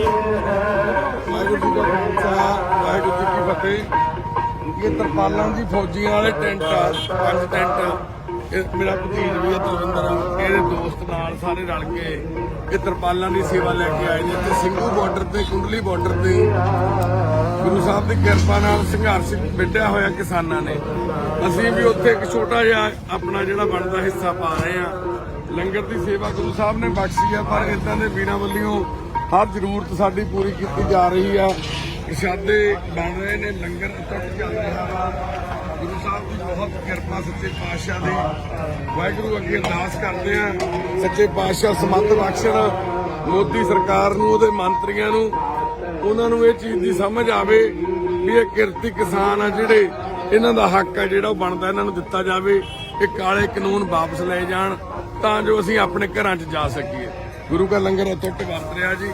ਵਾਹਿਗੁਰੂ ਜੀ ਕਾ ਖਾਲਸਾ, ਵਾਹਿਗੁਰੂ ਜੀ ਕੀ ਫਤਿਹ। ਇਹ ਤਰਪਾਲਾਂ ਦੀ ਫੌਜੀਆਂ ਵਾਲੇ ਟੈਂਟ ਆ, ਪੰਜ ਟੈਂਟ ਆ। ਇਹ ਮੇਰਾ ਭਤੀਜ ਵੀ ਹੈ ਦਲਵਿੰਦਰ ਇਹਦੇ ਦੋਸਤ ਨਾਲ ਸਾਰੇ ਰਲ ਕੇ ਇਹ ਤਰਪਾਲਾਂ ਦੀ ਸੇਵਾ ਲੈ ਕੇ ਆਏ ਨੇ। ਤੇ ਸਿੰਘੂ ਬਾਰਡਰ ਤੇ, ਕੁੰਡਲੀ ਬਾਰਡਰ ਤੇ। ਗੁਰੂ ਸਾਹਿਬ ਦੀ ਕਿਰਪਾ ਨਾਲ ਸੰਘਰਸ਼ ਵਿੱਢਿਆ ਹੋਇਆ ਕਿਸਾਨਾਂ ਨੇ। ਅਸੀਂ ਵੀ ਉੱਥੇ ਇੱਕ ਛੋਟਾ ਜਿਹਾ ਆਪਣਾ ਜਿਹੜਾ ਬਣਦਾ ਹਿੱਸਾ ਪਾ ਰਹੇ ਆ ਲੰਗਰ ਦੀ ਸੇਵਾ ਗੁਰੂ ਸਾਹਿਬ ਨੇ ਬਖਸ਼ੀ ਆ, ਪਰ ਇਦਾਂ ਦੇ ਵੀਰਾਂ ਵੱਲੋਂ ਹਰ ਜ਼ਰੂਰਤ ਸਾਡੀ ਪੂਰੀ ਕੀਤੀ ਜਾ ਰਹੀ ਆ। ਪ੍ਰਸ਼ਾਦੇ ਬਣ ਰਹੇ ਨੇ, ਲੰਗਰ ਟੁੱਟ ਚੱਲ ਰਿਹਾ ਵਾ। ਗੁਰੂ ਸਾਹਿਬ ਦੀ ਬਹੁਤ ਕਿਰਪਾ ਸੱਚੇ ਪਾਤਸ਼ਾਹ ਦੀ। ਵਾਹਿਗੁਰੂ ਅੱਗੇ ਅਰਦਾਸ ਕਰਦੇ ਆ। ਸੱਚੇ ਪਾਤਸ਼ਾਹ, ਸਮੱਤ ਬਖਸ਼ਣ। ਮੋਦੀ ਸਰਕਾਰ ਨੂੰ, ਉਹਦੇ ਮੰਤਰੀਆਂ ਨੂੰ, ਉਹਨਾਂ ਨੂੰ ਇਹ ਚੀਜ਼ ਦੀ ਸਮਝ ਆਵੇ ਵੀ ਇਹ ਕਿਰਤੀ ਕਿਸਾਨ ਆ ਜਿਹੜੇ ਇਹਨਾਂ ਦਾ ਹੱਕ ਆ, ਜਿਹੜਾ ਉਹ ਬਣਦਾ, ਇਹਨਾਂ ਨੂੰ ਦਿੱਤਾ ਜਾਵੇ, ਇਹ ਕਾਲੇ ਕਾਨੂੰਨ ਵਾਪਸ ਲਏ ਜਾਣ, ਤਾਂ ਜੋ ਅਸੀਂ ਆਪਣੇ ਘਰਾਂ 'ਚ ਜਾ ਸਕੀਏ। ਗੁਰੂ ਕਾ ਲੰਗਰ ਅਤੁੱਟ ਵਰਤ ਰਿਹਾ ਜੀ।